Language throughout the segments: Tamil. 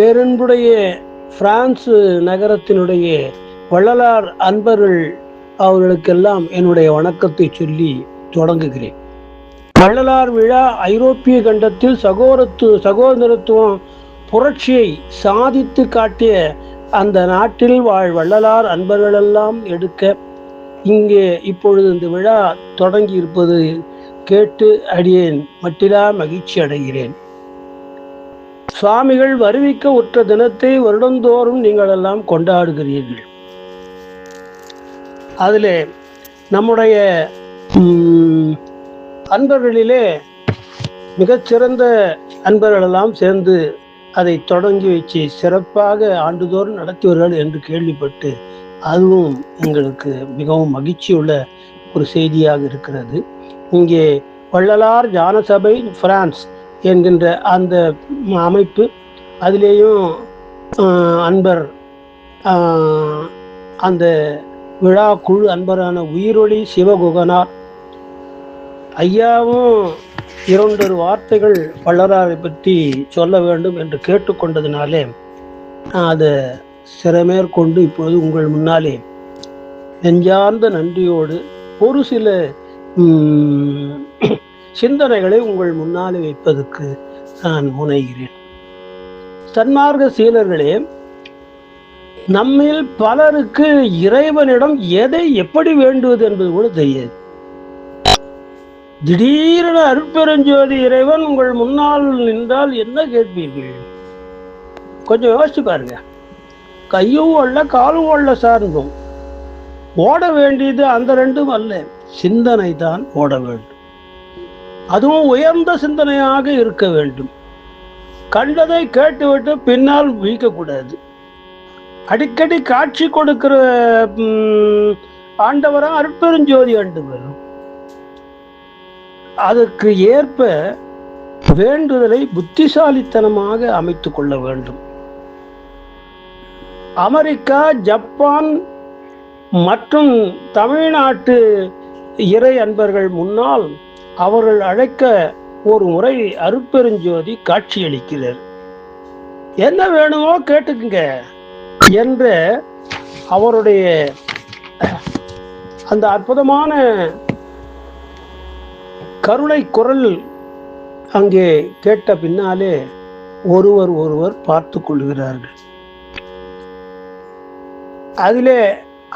பேரன்புடைய பிரான்சு நகரத்தினுடைய வள்ளலார் அன்பர்கள் அவர்களுக்கெல்லாம் என்னுடைய வணக்கத்தை சொல்லி தொடங்குகிறேன். வள்ளலார் விழா ஐரோப்பிய கண்டத்தில் சகோதரத்து சகோதரத்துவம் புரட்சியை சாதித்து காட்டிய அந்த நாட்டில் வாழ் வள்ளலார் அன்பர்களெல்லாம் எடுக்க இங்கே இப்பொழுது இந்த விழா தொடங்கி இருப்பது கேட்டு அடியேன். மட்டிலா மகிழ்ச்சி அடைகிறேன். சுவாமிகள் வருவிக்க உற்ற தினத்தை வருடந்தோறும் நீங்கள் எல்லாம் கொண்டாடுகிறீர்கள். அதில் நம்முடைய அன்பர்களிலே மிகச்சிறந்த அன்பர்களெல்லாம் சேர்ந்து அதை தொடங்கி வச்சு சிறப்பாக ஆண்டுதோறும் நடத்துவார்கள் என்று கேள்விப்பட்டு அதுவும் எங்களுக்கு மிகவும் மகிழ்ச்சியுள்ள ஒரு செய்தியாக இருக்கிறது. இங்கே வள்ளலார் ஜானசபை பிரான்ஸ் என்கின்ற அந்த அமைப்பு அதிலேயும் அன்பர் அந்த விழா குழு அன்பரான உயிரொளி சிவகுகனார் ஐயாவும் இரண்டொரு வார்த்தைகள் வள்ளலாரை பற்றி சொல்ல வேண்டும் என்று கேட்டுக்கொண்டதினாலே நான் அதை சிறமேற்கொண்டு இப்போது உங்கள் முன்னாலே நெஞ்சார்ந்த நன்றியோடு ஒரு சில சிந்தனைகளை உங்கள் முன்னாலே வைப்பதற்கு நான் முனைகிறேன். சன்மார்க்க சீலர்களே நம்மில் பலருக்கு இறைவனிடம் எதை எப்படி வேண்டுவது என்பது கூட தெரியாது. திடீரென அருட்பெருஞ்சோதி இறைவன் உங்கள் முன்னால் நின்றால் என்ன கேட்பீர்கள்? கொஞ்சம் யோசிச்சு பாருங்க. கையும் ஒல்ல காலும் ஒல்ல சார்ந்தும். ஓட வேண்டியது அந்த ரெண்டும் அல்ல. சிந்தனை தான் ஓட வேண்டும். அதுவும் உயர்ந்த சிந்தனையாக இருக்க வேண்டும். கண்டதை கேட்டுவிட்டு பின்னால் வீக்கக்கூடாது. அடிக்கடி காட்சி கொடுக்கிற ஆண்டவராக ஆண்டவரா அருட்பெருஞ்சோதி ஆண்டவர். அதற்கு ஏற்ப வேண்டுதலை புத்திசாலித்தனமாக அமைத்து கொள்ள வேண்டும். அமெரிக்கா ஜப்பான் மற்றும் தமிழ்நாட்டு இறை அன்பர்கள் முன்னால் அவர்கள் அழைக்க ஒரு முறை அருட்பெருஞ்சோதி காட்சியளிக்கிறார். என்ன வேணுமோ கேட்டுக்குங்க என்ற அவருடைய அந்த அற்புதமான கருணை குரல் அங்கே கேட்ட பின்னாலே ஒருவர் ஒருவர் பார்த்து கொள்கிறார்கள். அதிலே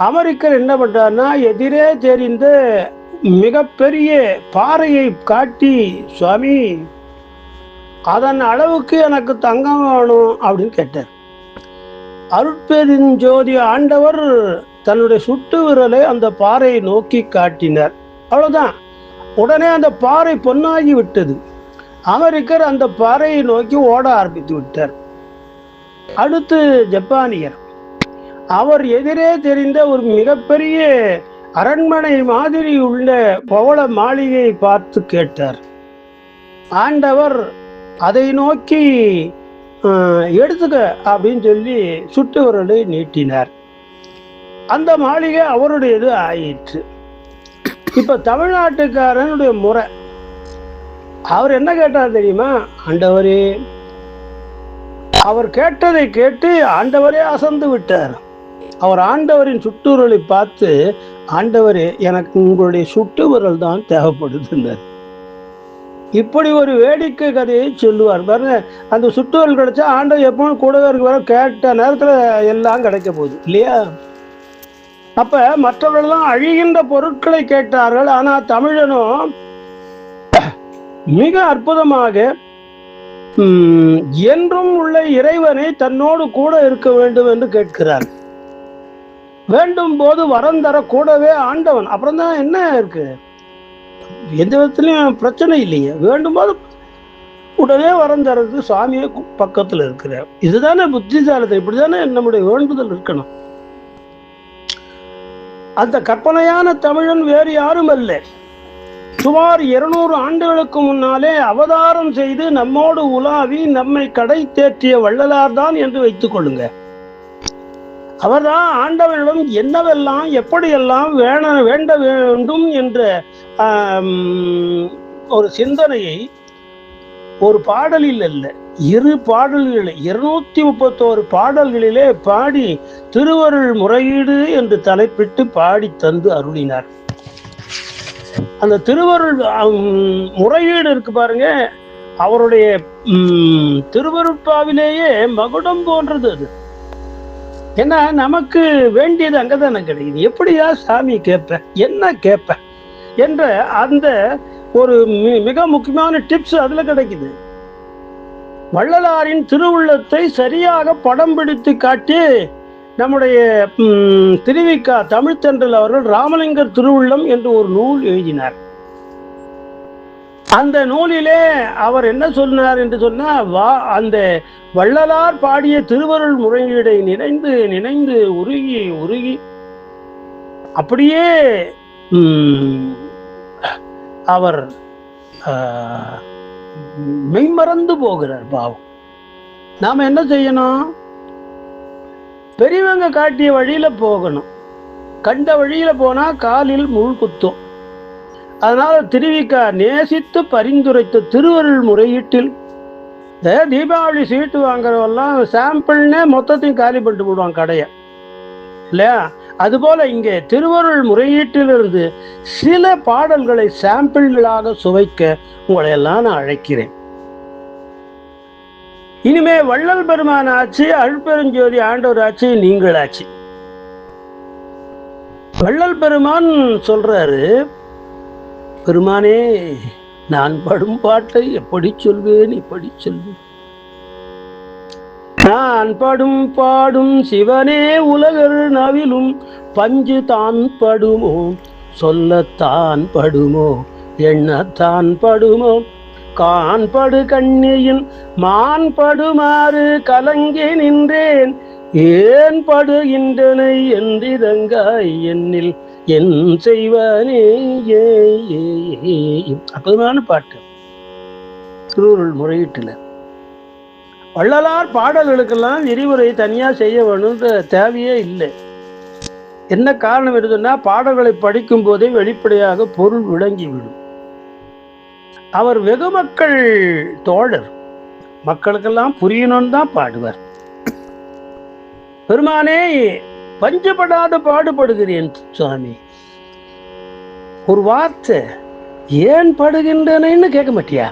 அமெரிக்கர் என்ன பண்றாருன்னா எதிரே தெரிந்த மிகப்பெரிய பாறையை காட்டி சுவாமி அதன் அளவுக்கு எனக்கு தங்கம் வேணும் அப்படின்னு கேட்டார். அருட்பெருஞ்சோதி ஆண்டவர் தன்னுடைய சுட்டு விரலை அந்த பாறையை நோக்கி காட்டினார். அவ்வளோதான் உடனே அந்த பாறை பொன்னாகி விட்டது. அமெரிக்கர் அந்த பாறையை நோக்கி ஓட ஆரம்பித்து விட்டார். அடுத்து ஜப்பானியர். அவர் எதிரே தெரிந்த ஒரு மிகப்பெரிய அரண்மனை மாதிரி உள்ள பவள மாளிகையை பார்த்து கேட்டார். ஆண்டவர் அதை நோக்கி ஆஹ், எடுத்துக்க அப்படின்னு சொல்லி சுட்டு நீட்டினார். அந்த மாளிகை அவருடையது ஆயிற்று. இப்போ தமிழ்நாட்டுக்காரனுடைய முறை. அவர் என்ன கேட்டார் தெரியுமா? ஆண்டவரே அவர் கேட்டதை கேட்டு ஆண்டவரே அசந்து விட்டார். அவர் ஆண்டவரின் சுட்டுவிரலை பார்த்து ஆண்டவரே எனக்கு உங்களுடைய சுட்டு விரல் தான் தேவைப்படுதுன்னார் இப்படி ஒரு வேடிக்கை கதையை சொல்லுவார். பாருங்க அந்த சுட்டுவிரல் கிடைச்சா ஆண்டவர் எப்பவும் கூடவே இருக்கிற கேட்ட நேரத்தில் எல்லாம் கிடைக்க போகுது இல்லையா? அப்ப மற்றவர்கள்லாம் அழிகின்ற பொருட்களை கேட்டார்கள். ஆனால் தமிழனும் மிக அற்புதமாக என்றும் உள்ள இறைவனை தன்னோடு கூட இருக்க வேண்டும் என்று கேட்கிறார். வேண்டும் போது வரம் தர கூடவே ஆண்டவன். அப்புறம் தான் என்ன இருக்கு? எந்த விதத்துலயும் பிரச்சனை இல்லையே. வேண்டும் போது உடனே வரம் தரது சுவாமியே பக்கத்துல இருக்கிற இதுதானே புத்திசாலத்தை இப்படிதானே நம்முடைய வேண்டுதல் இருக்கணும். அந்த கற்பனையான தமிழன் வேறு யாரும் அல்ல. சுமார் இருநூறு ஆண்டுகளுக்கு முன்னாலே அவதாரம் செய்து நம்மோடு உலாவி நம்மை கடை தேற்றிய வள்ளலார் தான் என்று வைத்துக் கொள்ளுங்க. அவர்தான் ஆண்டவரிடம் என்னவெல்லாம் எப்படியெல்லாம் வேண வேண்ட வேண்டும் என்ற ஒரு சிந்தனையை ஒரு பாடலில் அல்ல இரு பாடல்களில் இருநூத்தி முப்பத்தோரு பாடல்களிலே பாடி திருவருள் முறையீடு என்று தலைப்பிட்டு பாடி தந்து அருளினார். அந்த திருவருள் முறையீடு இருக்கு பாருங்க அவருடைய திருவருட்பாவிலேயே மகுடம் போன்றது அது. ஏன்னா நமக்கு வேண்டியது அங்கதானே கிடைக்குது. எப்படியா சாமி கேட்ப? என்ன கேட்ப? என்ற அந்த ஒரு மிக முக்கியமான டிப்ஸ் அதில் கிடைக்குது. வள்ளலாரின் திருவுள்ளத்தை சரியாக படம் பிடித்து காட்டி நம்முடைய திருவிக்கா தமிழ்த்தென்றல் அவர்கள் ராமலிங்கர் திருவுள்ளம் என்று ஒரு நூல் எழுதினார். அந்த நூலிலே அவர் என்ன சொன்னார் என்று சொன்னால் வா அந்த வள்ளலார் பாடிய திருவருள் முறையீடை நினைந்து நினைந்து உருகி உருகி. அப்படியே அவர் மெய்மறந்து போகிறார் பாவம். நாம் என்ன செய்யணும்? பெரியவங்க காட்டிய வழியில் போகணும். கண்ட வழியில் போனால் காலில் முள் குத்தும். அதனால திருவிக்கா நேசித்து பரிந்துரைத்த திருவருள் முறையீட்டில் இந்த தீபாவளி சீட்டு வாங்குறவெல்லாம் சாம்பிள்னே மொத்தத்தையும் காலி பண்ணிட்டு போடுவான் கடையை. இல்லையா? அதுபோல இங்கே திருவருள் முறையீட்டிலிருந்து சில பாடல்களை சாம்பிள்களாக சுவைக்க உங்களை எல்லாம் நான் அழைக்கிறேன். இனிமே வள்ளல் பெருமான் ஆச்சு அழுப்பெருஞ்சோதி ஆண்டவர் ஆச்சு நீங்களாச்சு வள்ளல் பெருமான் சொல்றாரு பெருமானே நான் படும் பாட்டை எப்படி சொல்வேன் இப்படி சொல்வேன். நான் படும் பாடும் சிவனே உலகர் நவிலும் பஞ்சு தான் படுமோ? சொல்லத்தான் படுமோ? எண்ணத்தான் படுமோ? காண்படு கண்ணியின் மான் படுமாறு கலங்கி நின்றேன். ஏன் படுகின்றனை என்றிதங்காய் என்னில்? என் செய்வானே அற்புதமான பாட்டு. திருவுருள் முறையீட்டுல வள்ளலார் பாடல்களுக்கெல்லாம் விரிவுரை தனியா செய்ய வேணுன்ற தேவையே இல்லை. என்ன காரணம் இருந்ததுன்னா பாடல்களை படிக்கும் போதே வெளிப்படையாக பொருள் விளங்கிவிடும் அவர் வெகு மக்கள் தோழர். மக்களுக்கெல்லாம் புரியணும்னு தான் பாடுவார். பெருமானே பஞ்சப்படாத பாடுபடுகிறேன் சுவாமி. ஒரு வார்த்தை ஏன் படுகின்றனன்னு கேட்க மாட்டியா?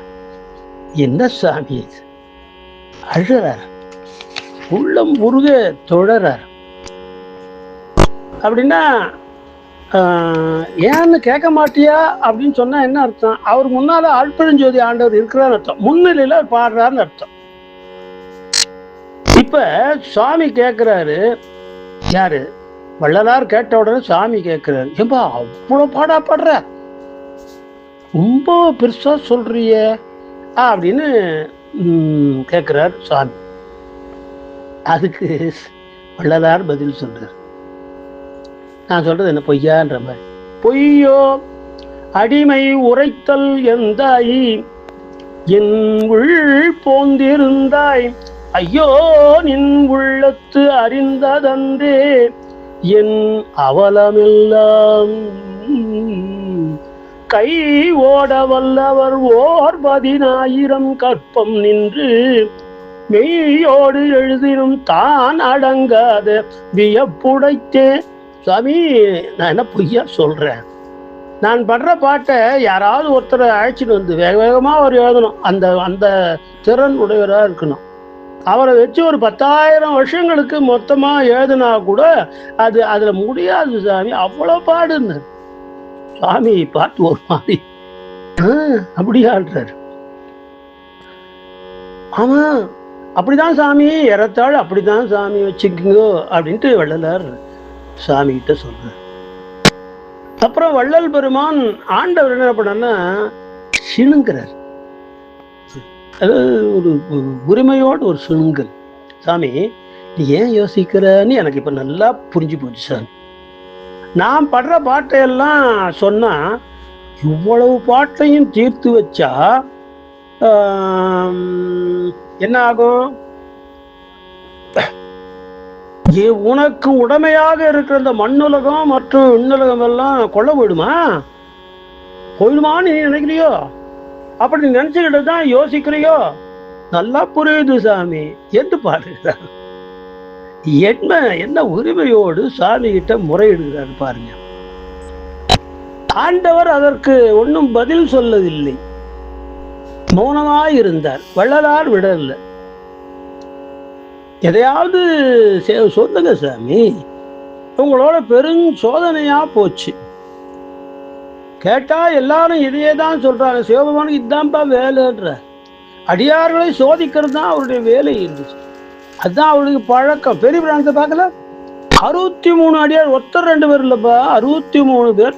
என்ன சாமி அழுறார் உள்ளம் உருக தொழறார். அப்படின்னா ஆஹ், ஏன்னு கேட்க மாட்டியா அப்படின்னு சொன்னா என்ன அர்த்தம்? அவர் முன்னால ஆழ்பெருஞ்சோதி ஆண்டவர் இருக்கிறான்னு அர்த்தம். முன்னிலையில அவர் பாடுறாருன்னு அர்த்தம். இப்ப சுவாமி கேட்கிறாரு யாரு? வள்ளலார் கேட்ட உடனே சாமி கேட்குறாரு ஏம்பா அவ்வளோ பாடா பாடுற? ரொம்ப பெருசாக சொல்றியே அப்படின்னு கேட்குறார் சாமி. அதுக்கு வள்ளலார் பதில் சொல்கிறார் நான் சொல்றது என்ன பொய்யான்ற மாதிரி. பொய்யோ அடிமை உரைத்தல் எந்தாய்? என் உள் போந்திருந்தாய். ஐயோ நின் உள்ளத்து அறிந்ததன்றே என் அவலமெல்லாம். கை ஓட வல்லவர் ஓர் பதினாயிரம் கற்பம் நின்று மெய்யோடு எழுதினும் தான் அடங்காத வியப்புடைத்தே. சுவாமி நான் என்ன பொய்யா சொல்கிறேன் நான் படுற பாட்டை யாராவது ஒருத்தரை அழைச்சிட்டு வந்து வேக வேகமாக அவர் எழுதணும். அந்த அந்த திறன் உடையவராக இருக்கணும். அவரை வச்சு ஒரு பத்தாயிரம் வருஷங்களுக்கு மொத்தமா எழுதுனா கூட அது அதுல முடியாது சாமி. அவ்வளவு பாடுன்னு சாமி பார்த்து ஒரு மாதிரி. ஆ, அப்படியான்றாரு ஆமா அப்படிதான் சாமி இறத்தாள் அப்படிதான் சாமி வச்சுக்கோங்க அப்படின்ட்டு வள்ளலார் சாமி கிட்ட சொல்றார். அப்புறம் வள்ளல் பெருமான் ஆண்டவர் என்ன பண்ணார்னா சிணுங்கிறார் அதாவது ஒரு உரிமையோட உரிமையோடு ஒரு சிணுங்கல் சாமி நீ ஏன் யோசிக்கிறன்னு எனக்கு இப்போ நல்லா புரிஞ்சு போச்சு சார். நான் படுற பாட்டையெல்லாம் சொன்னால் இவ்வளவு பாட்டையும் தீர்த்து வச்சா என்ன ஆகும்? ஏ உனக்கு உடமையாக இருக்கிற இந்த மண்ணுலகம் மற்றும் விண்ணுலகம் எல்லாம் கொள்ள போயிடுமா? போயிடுமான்னு நீ நினைக்கிறியோ? அப்படி நினைச்சுக்கிட்டு தான் யோசிக்கிறியோ? நல்லா புரியுது சாமி. என்று பாடுகிறார் என்ன என்ன உரிமையோடு சாமி கிட்ட முறையிடுகிறார் பாருங்க. ஆண்டவர் அதற்கு ஒன்றும் பதில் சொல்லவில்லை. மௌனமாய் இருந்தார் வள்ளலார் விடல. எதையாவது சொல்லுங்க சாமி. உங்களோட பெரும் சோதனையா போச்சு. கேட்டால் எல்லாரும் இதையே தான் சொல்கிறாங்க சிவபெருமானுக்கு இதுதான்ப்பா வேலைன்ற. அடியார்களை சோதிக்கிறது தான் அவருடைய வேலை இருந்துச்சு. அதுதான் அவருக்கு பழக்கம். பெரிய பிராணத்தை பார்க்கல? அறுபத்தி மூணு அடியார் ஒருத்தர் ரெண்டு பேர் இல்லைப்பா. அறுபத்தி மூணு பேர்.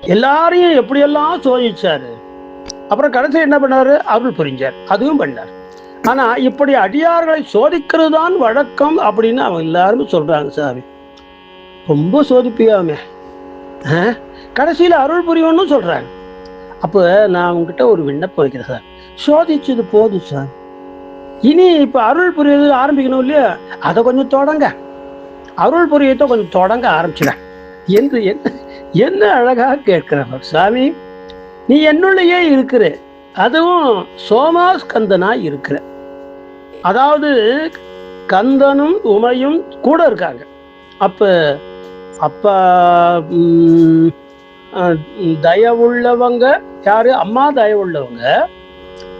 எல்லாரையும் எப்படியெல்லாம் சோதிச்சாரு? அப்புறம் கடைசி என்ன பண்ணார்? அருள் புரிஞ்சார். அதுவும் பண்ணார். ஆனால் இப்படி அடியார்களை சோதிக்கிறது தான் வழக்கம் அப்படின்னு அவங்க எல்லாருமே சொல்கிறாங்க சாமி. ரொம்ப சோதிப்பியாமே. ஆ? கடைசியில் அருள் புரியணும்னு சொல்கிறாங்க அப்போ நான் உங்ககிட்ட ஒரு விண்ணப்பம் வைக்கிறேன் சார். சோதிச்சது போதும் சார். இனி இப்போ அருள் புரியது ஆரம்பிக்கணும் இல்லையா? அதை கொஞ்சம் தொடங்க. அருள் புரியத்தை கொஞ்சம் தொடங்க ஆரம்பிச்சிடேன் என்று என்ன என்ன அழகாக கேட்கிறவர் சாமி நீ என்னுள்ளேயே இருக்கிற அதுவும் சோமாஸ்கந்தனாக இருக்கிற. அதாவது கந்தனும் உமையும் கூட இருக்காங்க. அப்போ அப்போ தயவுள்ளவங்க யாரு? அம்மா தயவுள்ளவங்க.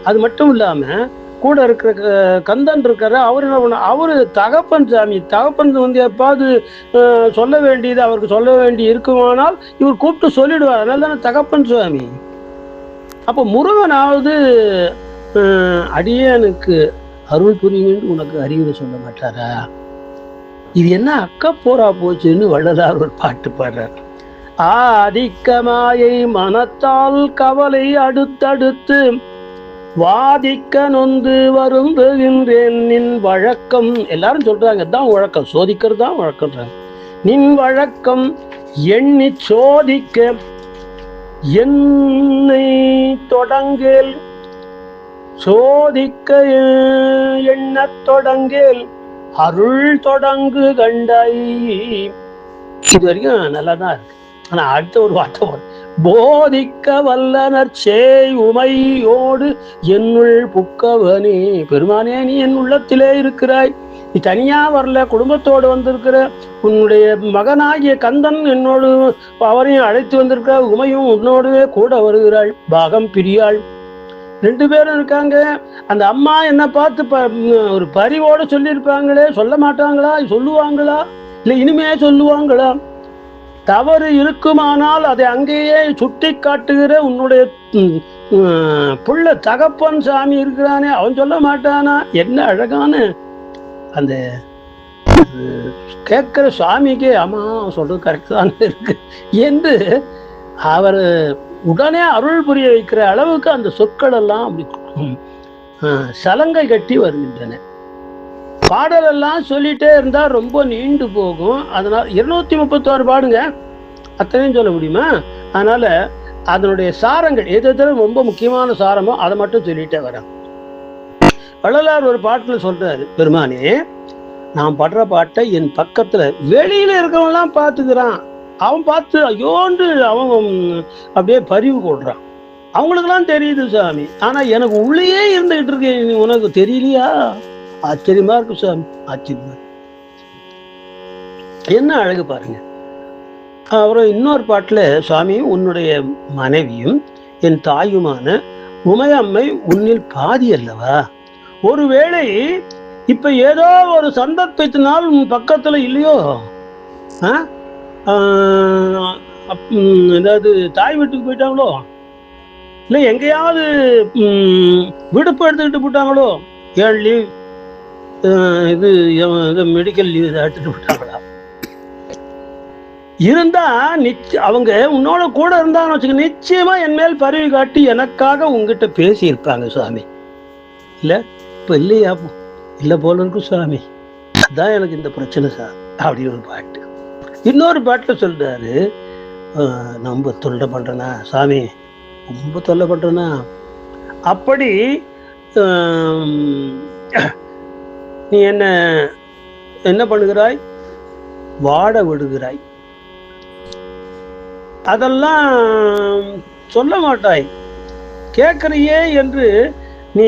அது மட்டும் இல்லாம கூட இருக்கிற க- கந்தன் இருக்கிற அவர் என்ன பண்ண அவரு தகப்பன் சாமி தகப்பன் வந்து எப்பாவது சொல்ல வேண்டியது அவருக்கு சொல்ல வேண்டி இருக்குமானால் இவர் கூப்பிட்டு சொல்லிடுவார். அதனால தானே தகப்பன் சுவாமி அப்போ முருகனாவது அடியனுக்கு அருள் புரியுங்கன்னு உனக்கு அறிவுரை சொல்ல மாட்டாரா? இது என்ன அக்க போரா போச்சுன்னு வள்ளலார் ஒரு பாட்டு பாடுறார். ஆதிக்கமாயை மனத்தால் கவலை அடுத்தடுத்து வாதிக்க நொந்து வருந்துகின்றேன். நின் வழக்கம் எல்லாரும் சொல்றாங்க தான் வழக்கம். சோதிக்கிறது தான் வழக்கம்ன்றாங்க. நின் வழக்கம் எண்ணி சோதிக்க என்னை தொடங்கேல். சோதிக்க எண்ணத் தொடங்கேல். அருள் தொடங்கு கண்டாய். இது வரைக்கும் நல்லா தான் இருக்கு. ஆனா அடுத்த ஒரு வார்த்தை போதிக்க வல்லனர் சேய் உமையோடு என்னுள் புக்கவனே பெருமானே நீ என் உள்ளத்திலே இருக்கிறாய். நீ தனியா வரல குடும்பத்தோடு வந்திருக்கிற உன்னுடைய மகனாகிய கந்தன் என்னோடு அவரையும் அழைத்து வந்திருக்கிற உமையும் உன்னோடவே கூட வருகிறாள் பாகம் பிரியாள். ரெண்டு பேரும் இருக்காங்க. அந்த அம்மா என்ன பார்த்து ப- ஒரு பரிவோடு சொல்லியிருப்பாங்களே சொல்ல மாட்டாங்களா சொல்லுவாங்களா இல்லை இனிமே சொல்லுவாங்களா? தவறு இருக்குமானால் அதை அங்கேயே சுட்டி காட்டுகிற உன்னுடைய புள்ள தகப்பன் சாமி இருக்கிறானே அவன் சொல்ல மாட்டானா? என்ன அழகான அந்த கேட்குற சுவாமிக்கே ஆமா அவன் சொல்றது கரெக்ட் தான் இருக்கு. என்று அவர் உடனே அருள் புரிய வைக்கிற அளவுக்கு அந்த சொற்கள் எல்லாம் அப்படி சலங்கை கட்டி வருகின்றன. பாடலெல்லாம் சொல்லிட்டே இருந்தால் ரொம்ப நீண்டு போகும். அதனால் இருநூத்தி முப்பத்தாறு பாடுங்க. அத்தனையும் சொல்ல முடியுமா? அதனால அதனுடைய சாரங்கள் எது எதில் ரொம்ப முக்கியமான சாரமோ அதை மட்டும் சொல்லிட்டே வரேன். வள்ளலார் ஒரு பாட்டில் சொல்றாரு பெருமானே நான் படுற பாட்டை என் பக்கத்துல வெளியில இருக்கிறவங்களாம் பார்த்துக்கிறான் அவன் பார்த்து ஐயோண்டு அவன் அப்படியே பரிவு கொள்றான். அவங்களுக்கெல்லாம் தெரியுது சாமி. ஆனா எனக்கு உள்ளேயே இருந்துகிட்டு இருக்கேன் நீ உனக்கு தெரியலையா? ஆச்சரியமா இருக்கு சாமி ஆச்சரியமா என்ன அழகு பாருங்க. அப்புறம் இன்னொரு பாட்டுல சுவாமி உன்னுடைய மனைவியும் என் தாயுமான உமையம்மை உன்னில் பாதி அல்லவா? ஒருவேளை இப்ப ஏதோ ஒரு சந்தர்ப்பத்தினால் உன் பக்கத்துல இல்லையோ? ஆஹ் ஏதாவது தாய் வீட்டுக்கு போயிட்டாங்களோ? இல்லை எங்கேயாவது விடுப்பு எடுத்துக்கிட்டு போட்டாங்களோ ஏன் லீவ் இது மெடிக்கல் லீவ் எடுத்துட்டு விட்டாங்களா இருந்தா நிச்ச அவங்க உன்னோட கூட இருந்தான்னு வச்சுக்க நிச்சயமா என் மேல் பரிவு காட்டி எனக்காக உங்ககிட்ட பேசியிருப்பாங்க சுவாமி. இல்ல இப்ப இல்லையா? இல்ல போல இருக்கும் சுவாமி. அதான் எனக்கு இந்த பிரச்சனை சார் அப்படின்னு ஒரு பாட்டு. இன்னொரு பாட்டுல சொல்றாரு "ஆஹ், ரொம்ப தொல்லை பண்றேனா சாமி ரொம்ப தொல்லை பண்றேனா அப்படி நீ என்ன என்ன பண்ணுகிறாய்? வாட விடுகிறாய். அதெல்லாம் சொல்ல மாட்டாய். கேட்கறியே என்று நீ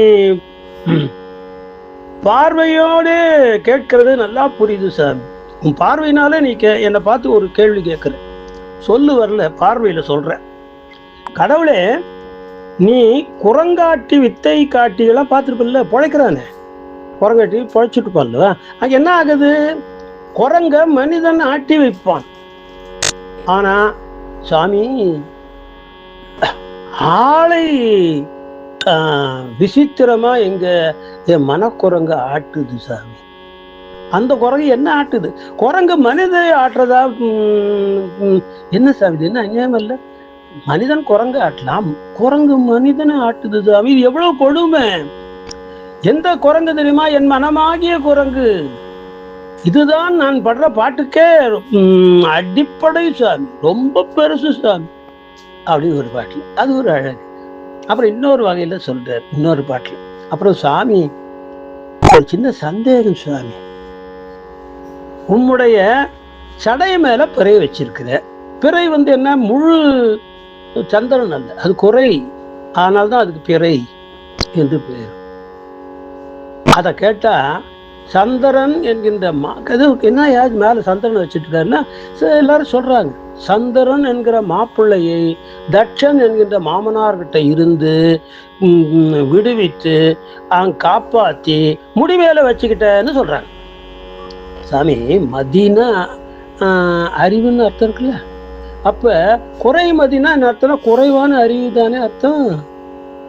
பார்வையோடு கேட்கறது நல்லா புரியுது சாமி. உன் பார்வையினாலே நீ கே என்னை பார்த்து ஒரு கேள்வி கேட்குற. சொல்லு வரல பார்வையில் சொல்கிற கடவுளே நீ குரங்காட்டி வித்தை காட்டியெல்லாம் பார்த்துருப்பில்ல பிழைக்கிறானே? குரங்காட்டி போல்லவா அங்கே என்ன ஆகுது? குரங்க மனிதன் ஆட்டி வைப்பான். ஆனா சாமி ஆளை ஆஹ், விசித்திரமா எங்க என் மனக்குரங்கு ஆட்டுது சாமி. அந்த குரங்கு என்ன ஆட்டுது? குரங்கு மனித ஆட்டுறதா? என்ன சாமி என்ன அநியாயம் இல்லை மனிதன் குரங்கு ஆட்டலாம். குரங்கு மனிதனை ஆட்டுது சாமி. இது எவ்வளவு கொடுமை. எந்த குரங்கு தெரியுமா? என் மனமாகிய குரங்கு. இதுதான் நான் படுற பாட்டுக்கே அடிப்படை சாமி. ரொம்ப பெருசு சாமி. அப்படின்னு ஒரு பாட்டில். அது ஒரு அழகு. அப்புறம் இன்னொரு வகையில் சொல்றார். இன்னொரு பாட்டில். அப்புறம் சாமி ஒரு சின்ன சந்தேகம் சுவாமி உம்முடைய சடை மேல பிறை வச்சிருக்கிற. பிறை வந்து என்ன? முழு சந்திரன் அல்ல. அது குறை. ஆனால் தான் அதுக்கு பிறை என்று பேர் அதை கேட்டால் சந்திரன் என்கின்ற மா அது என்ன யாரு மேலே சந்திரன் வச்சுட்டு இருக்காருன்னா எல்லாரும் சொல்கிறாங்க சந்திரன் என்கிற மாப்பிள்ளையை தட்சன் என்கின்ற மாமனார்கிட்ட இருந்து விடுவித்து அவன் காப்பாற்றி முடிவேல வச்சுக்கிட்டேன்னு சொல்கிறாங்க சாமி மதினா அறிவுன்னு அர்த்தம் இருக்குல்ல? அப்ப குறைமதினா என்ன அர்த்தம்னா குறைவான அறிவு தானே அர்த்தம்?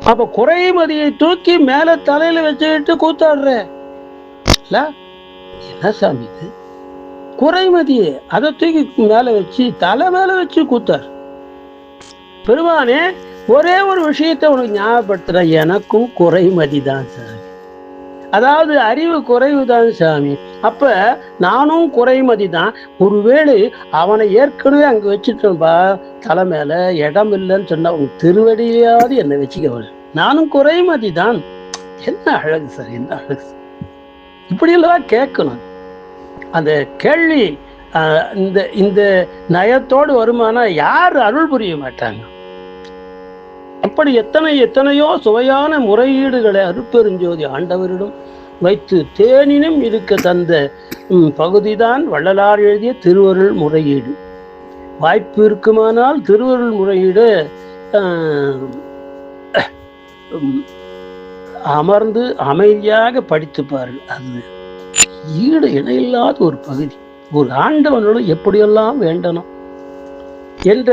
அப்ப குறைமதியை தூக்கி மேல தலையில வச்சுக்கிட்டு கூத்தாடுற. இல்ல? என்ன சாமி இது? குறைமதியே அதை தூக்கி மேல வச்சு தலை மேல வச்சு கூத்தார் பெருமானே ஒரே ஒரு விஷயத்தை உனக்கு ஞாபகப்படுத்துற எனக்கும் குறைமதி தான் சாமி. அதாவது அறிவு குறைவு தான் சாமி. அப்ப நானும் குறைமதி தான் ஒருவேளை அவனை ஏற்கனவே அங்க வச்சுட்டோம்பா தலை மேல இடம் இல்லைன்னு சொன்னா உன் திருவடியிலையாவது என்னை வச்சுக்கவன் நானும் குறைமதி தான் என்ன அழகு சார் என்ன அழகு சார். இப்படியெல்லாம் கேட்கணும். அந்த கேள்வி இந்த இந்த நயத்தோடு வருமானா யார் அருள் புரிய மாட்டாங்க? அப்படி எத்தனை எத்தனையோ சுவையான முறையீடுகளை அருட்பெருஞ்சோதி ஆண்டவரிடம் வைத்து தேனினும் இருக்க தந்த பகுதிதான் வள்ளலார் எழுதிய திருவருள் முறையீடு. வாய்ப்பு இருக்குமானால் திருவருள் முறையீடு ஆஹ், அமர்ந்து அமைதியாக படித்து பாருங்கள் அது ஈடு இணையில்லாத ஒரு பகுதி. ஒரு ஆண்டவனோடு எப்படியெல்லாம் வேண்டணும் என்ற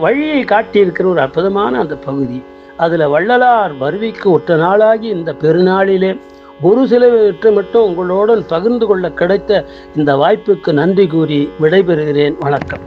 வழியை காட்டியிருக்கிற ஒரு அற்புதமான அந்த பகுதி. அதில் வள்ளலார் வருவிக்கு ஒற்ற நாளாகி இந்த பெருநாளிலே ஒரு சிலவற்றை மட்டும் உங்களுடன் பகிர்ந்து கொள்ள கிடைத்த இந்த வாய்ப்புக்கு நன்றி கூறி விடைபெறுகிறேன். வணக்கம்.